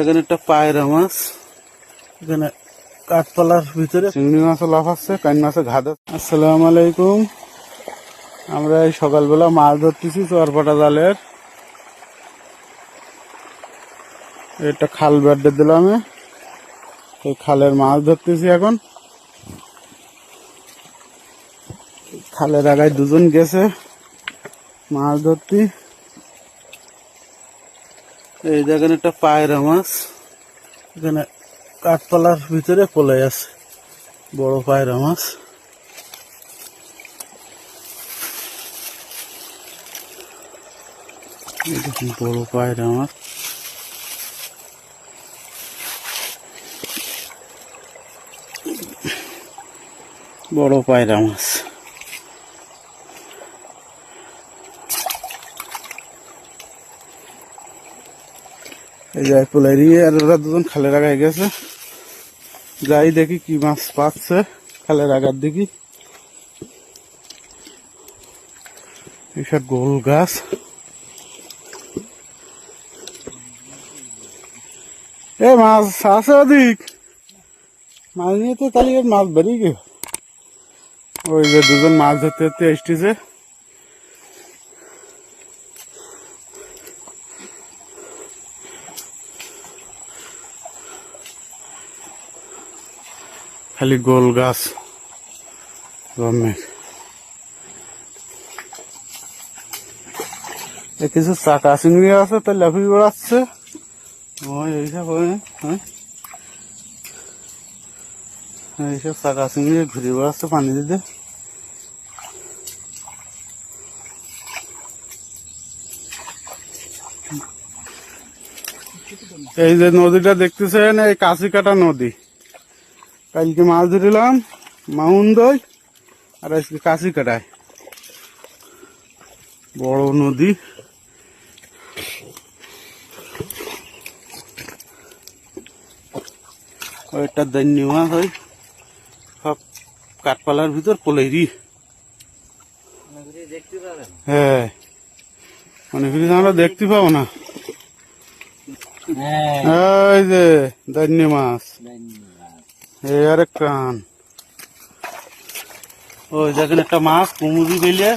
এখানে একটা পায়রা মাছ। এখানে কাঠতলার ভিতরে। চিংড়ি মাছও লাফাচ্ছে কান মাছে ঘাদে আসসালামু আলাইকুম। আমরা এই সকালবেলা মাছ ধরতেছি চোয়ারপাটা জালের। এটা খাল বেডে দিলাম এই খালের মাছ ধরতেছি এখন। খালের আগায় দুজন গেছে। মাছ ধরতে। এই দেখেন একটা পায়রা মাছ এখানে কাঠতলার ভিতরে পলে আছে। বড় পায়রা মাছ বড় পায়রা মাছ বড় পায়রা মাছ এই যে ওরা দুজন খালের আগায় গেছে। যাই দেখি কি মাছ পাচ্ছে খালের আগার দেখি এইসব গোল গাছ। এ মাছ আছে অধিক মাছ নিয়ে তো তাহলে মাছ বেরিয়ে গেল। ওই যে দুজন মাছ ধরতে ধরতে এসতেছে খালি গোল গাছ। গমের কিছু চাকা চিংড়ি আছে, তো লাফিয়ে বেড়াচ্ছে। ওই এইসব হ্যাঁ এইসব চাকা চিংড়ি ঘুরে বেড়াচ্ছে পানি দিতে। এই যে নদীটা দেখতেছেন, এই কাশি কাটা নদী। কালকে মাছ ধরিলাম মাউন্দই আর আজকে কাশি কাটায়। বড় নদী। ওইটা দৈন্য মাছ হয় সব কাঠপালার ভিতর পলেরি। হ্যাঁ। অনেক কিছু আমরা দেখতে পাবো না। এই যে দৈন্য মাছ। আরেক কান। ওই দেখেন একটা মাছ কুমুদি বেলিয়ে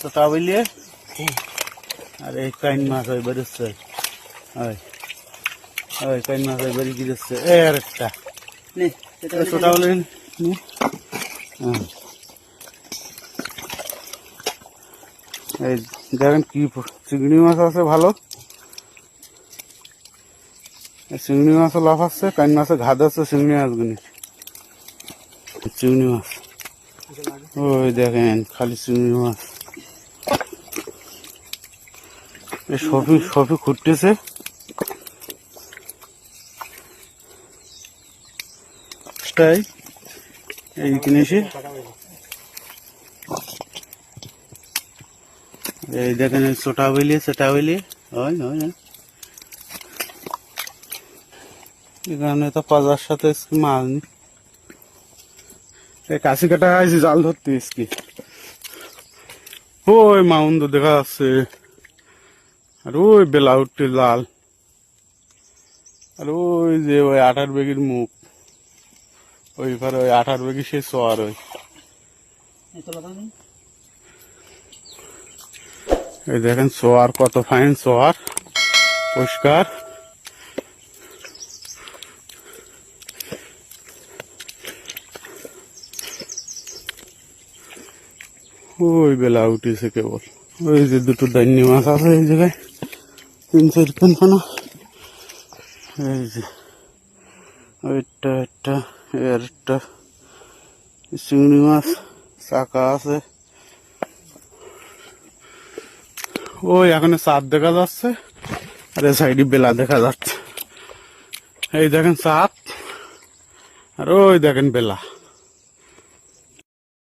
তোতা বেলিয়ে। আর এই কাইন মাছ ওই বেরোচ্ছে ওই কাইন মাছ ওই বেরিয়ে গিয়েছে এই আরেকটা এই ছোটা বলে। হ্যাঁ। এই দেখেন কি চিংড়ি মাছ আছে ভালো। চিংড়ি মাছও লাফাচ্ছে কান মাছে ঘাদ আছে, চিংড়ি মাছগুলি চিংড়ি মাছ। ওই দেখেন, খালি চিংড়ি মাছ। সফি সফি খুঁটতেছে তাই এই কিনেছি এই দেখেন ছোটা বেলিয়ে সেটা বেলিয়ে হয় হয় হয়। এখানে তো পাজার সাথে আজকে মাছ এই কাশি কাটা আইছি জাল ধরতে আজকে ওই মাউন্দ দেখা যাচ্ছে। আর ওই বেলা উঠতে লাল। আর ওই যে ওই আঠার বেগের মুখ। ওই ঘরে ওই আঠার বেগি সে সোয়ার ওই। এই দেখেন সোয়ার কত ফাইন সোয়ার পরিষ্কার। ওই বেলা উঠেছে কেবল। ওই যে দুটো দান্নি মাছ আছে এই জায়গায়। তিন চারখান খানা এই যে, ওইটা একটা এর একটা চিংড়ি মাছ, চাকা আছে। ওই এখানে চাঁদ দেখা যাচ্ছে, আর এই সাইডে বেলা দেখা যাচ্ছে। এই দেখেন চাঁদ আর ওই দেখেন বেলা।